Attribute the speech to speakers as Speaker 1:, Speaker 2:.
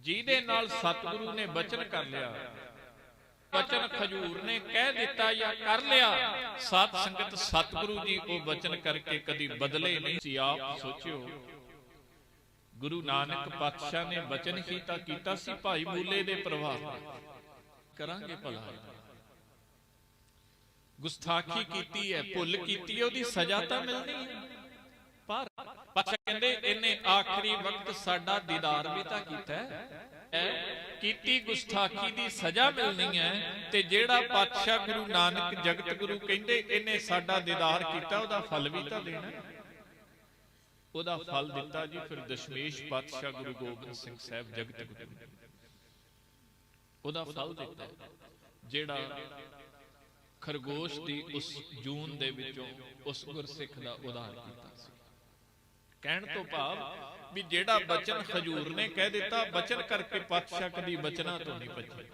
Speaker 1: ਜਿਹਦੇ ਨਾਲ ਸਤਿਗੁਰੂ ਨੇ ਬਚਨ ਕਰ ਲਿਆ। ਬਚਨ ਖਜੂਰ ਨੇ ਕਹਿ ਦਿੱਤਾ ਜਾਂ ਕਰ ਲਿਆ। ਸਤ ਸੰਗਤ ਸਤਿਗੁਰੂ ਜੀ ਉਹ ਬਚਨ ਕਰਕੇ ਕਦੀ ਬਦਲੇ ਨਹੀਂ ਸੀ। ਆਪ ਸੋਚਿਓ, ਗੁਰੂ ਨਾਨਕ ਪਾਤਸ਼ਾਹ ਨੇ ਬਚਨ ਹੀ ਤਾਂ ਕੀਤਾ ਸੀ ਭਾਈ ਬੂਲੇ ਦੇ ਪ੍ਰਭਾਵ ਕਰਾਂਗੇ ਭਲਾ। ਗੁਸਤਾਖੀ ਕੀਤੀ ਹੈ, ਭੁੱਲ ਕੀਤੀ ਹੈ, ਉਹਦੀ ਸਜ਼ਾ ਤਾਂ ਮਿਲਣੀ ਹੈ। ਪਰ ਪਾਤਸ਼ਾਹ ਕਹਿੰਦੇ ਇਹਨੇ ਆਖਰੀ ਵਕਤ ਸਾਡਾ ਦੀਦਾਰ ਵੀ ਤਾਂ ਕੀਤਾ ਹੈ। ਕੀਤੀ ਗੁਸਤਾਖੀ ਦੀ ਸਜ਼ਾ ਮਿਲਣੀ ਹੈ ਤੇ ਜਿਹੜਾ ਪਾਤਸ਼ਾਹ ਗੁਰੂ ਨਾਨਕ ਜਗਤ ਗੁਰੂ ਕਹਿੰਦੇ ਇਹਨੇ ਸਾਡਾ ਦੀਦਾਰ ਕੀਤਾ, ਉਹਦਾ ਫਲ ਵੀ ਤਾਂ ਦੇਣਾ ਉਹਦਾ ਫਲ ਦਿੱਤਾ ਜੀ ਫਿਰ ਦਸ਼ਮੇਸ਼ ਪਾਤਸ਼ਾਹ ਗੁਰੂ ਗੋਬਿੰਦ ਸਿੰਘ ਸਾਹਿਬ ਜਗਤ ਗੁਰੂ ਨੇ। ਉਹਦਾ ਫਲ ਦਿੱਤਾ ਜਿਹੜਾ ਖਰਗੋਸ਼ ਦੀ ਉਸ ਜੂਨ ਦੇ ਵਿੱਚੋਂ ਉਸ ਗੁਰਸਿੱਖ ਦਾ ਉਦਾਰ ਕੀਤਾ ਸੀ। ਕਹਿਣ ਤੋਂ ਭਾਵ ਵੀ ਜਿਹੜਾ ਬਚਨ ਹਜੂਰ ਨੇ ਕਹਿ ਦਿੱਤਾ, ਬਚਨ ਕਰਕੇ ਪਾਤਸ਼ਾਹ ਕਦੀ ਬਚਨਾ ਤੋਂ ਨਹੀਂ ਭੱਜੇ